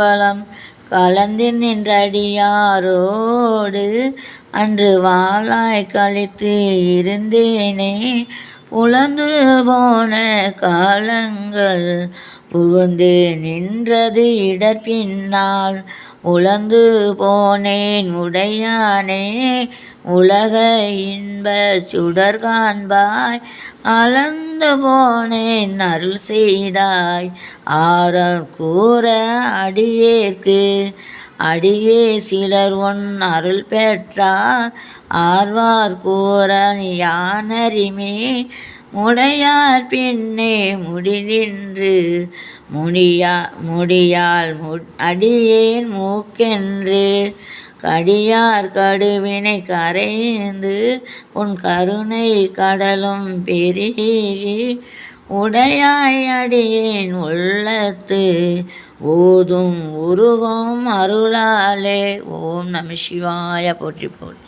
அம்பலம் கலந்து நின்றடியாரோடு அன்று வாளாய் கழித்து இருந்தேனே. உழந்து போன காலங்கள் புகுந்து நின்றது இடர்பின்னால் உழந்து போனேன் உடையானே உலக இன்ப சுடர் காண்பாய். அளந்து போனேன் அருள் செய்தாய். ஆரம் கூற அடியேற்கு அடியே சிலர் உன் அருள் பெற்றார். ஆர்வார் கூற யானறிமே முடையார் பின்னே முடிதின்று முடியா முடியால் மு அடியேன் மூக்கென்று கடியார் கடுவினை கரைந்து உன் கருணை கடலும் பெருகி உடையாய் அடியேன் உள்ளத்து ஓதும் உருகும் அருளாலே ஓம் நம சிவாய போற்றி போற்றி.